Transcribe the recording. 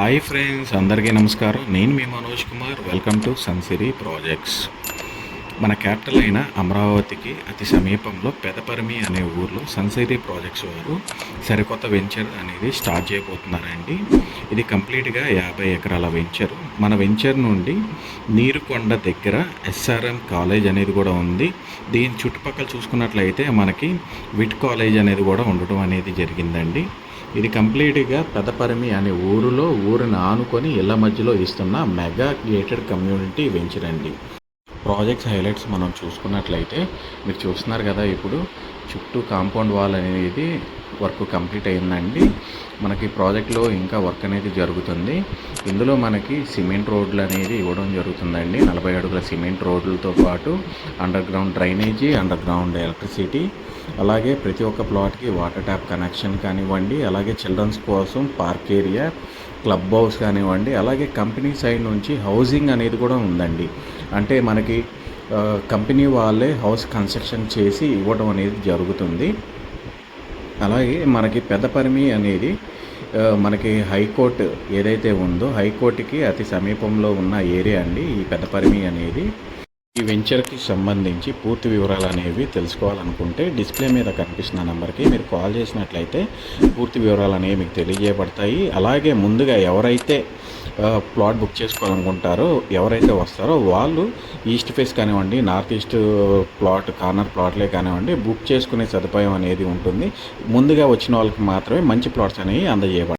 Hi friends అందరికీ నమస్కారం. నేను మీ Manoj Kumar. Welcome to Sansiri projects. మన క్యాపిటల్ అయిన అమరావతికి అతి సమీపంలో పెదపరిమి అనే ఊర్లో సన్సిరీ ప్రాజెక్ట్స్ వారు సరికొత్త వెంచర్ అనేది స్టార్ట్ చేయబోతున్నారండి. ఇది కంప్లీట్గా యాభై ఎకరాల వెంచర్. మన వెంచర్ నుండి నీరుకొండ దగ్గర ఎస్ఆర్ఎం కాలేజ్ అనేది కూడా ఉంది. దీని చుట్టుపక్కల చూసుకున్నట్లయితే మనకి విట్ కాలేజ్ అనేది కూడా ఉండటం అనేది జరిగిందండి. ఇది కంప్లీట్గా పెదపరిమి అనే ఊరిలో ఊరిని ఆనుకొని ఇళ్ళ మధ్యలో ఇస్తున్న మెగా గేటెడ్ కమ్యూనిటీ వెంచర్ అండి. ప్రాజెక్ట్స్ హైలైట్స్ మనం చూసుకున్నట్లయితే మీరు చూస్తున్నారు కదా ఇప్పుడు చుట్టూ కాంపౌండ్ వాల్ అనేది వర్క్ కంప్లీట్ అయిందండి. మనకి ప్రాజెక్ట్లో ఇంకా వర్క్ అనేది జరుగుతుంది. ఇందులో మనకి సిమెంట్ రోడ్లు అనేది ఇవ్వడం జరుగుతుందండి. నలభై అడుగుల సిమెంట్ రోడ్లతో పాటు under ground drainage under ground electricity అలాగే ప్రతి ఒక్క ప్లాట్కి వాటర్ ట్యాప్ కనెక్షన్ కానివ్వండి అలాగే చిల్డ్రన్స్ కోసం పార్క్ ఏరియా క్లబ్ హౌస్ కానివ్వండి అలాగే కంపెనీ సైడ్ నుంచి హౌసింగ్ అనేది కూడా ఉందండి. అంటే మనకి కంపెనీ వాళ్ళే హౌస్ కన్స్ట్రక్షన్ చేసి ఇవ్వడం అనేది జరుగుతుంది. అలాగే మనకి పెద్దపరిమి అనేది మనకి హైకోర్టు ఏదైతే ఉందో హైకోర్టుకి అతి సమీపంలో ఉన్న ఏరియా అండి ఈ పెద్దపరిమి అనేది. ఈ వెంచర్కి సంబంధించి పూర్తి వివరాలు అనేవి తెలుసుకోవాలనుకుంటే డిస్ప్లే మీద కనిపిస్తున్న నెంబర్కి మీరు కాల్ చేసినట్లయితే పూర్తి వివరాలు అనేవి మీకు తెలియజేయబడతాయి. అలాగే ముందుగా ఎవరైతే ప్లాట్ బుక్ చేసుకోవాలనుకుంటారో ఎవరైతే వస్తారో వాళ్ళు ఈస్ట్ ఫేస్ కానివ్వండి నార్త్ ఈస్ట్ ప్లాట్ కార్నర్ ప్లాట్లే కానివ్వండి బుక్ చేసుకునే సదుపాయం అనేది ఉంటుంది. ముందుగా వచ్చిన వాళ్ళకి మాత్రమే మంచి ప్లాట్స్ అనేవి అందజేయబడతాయి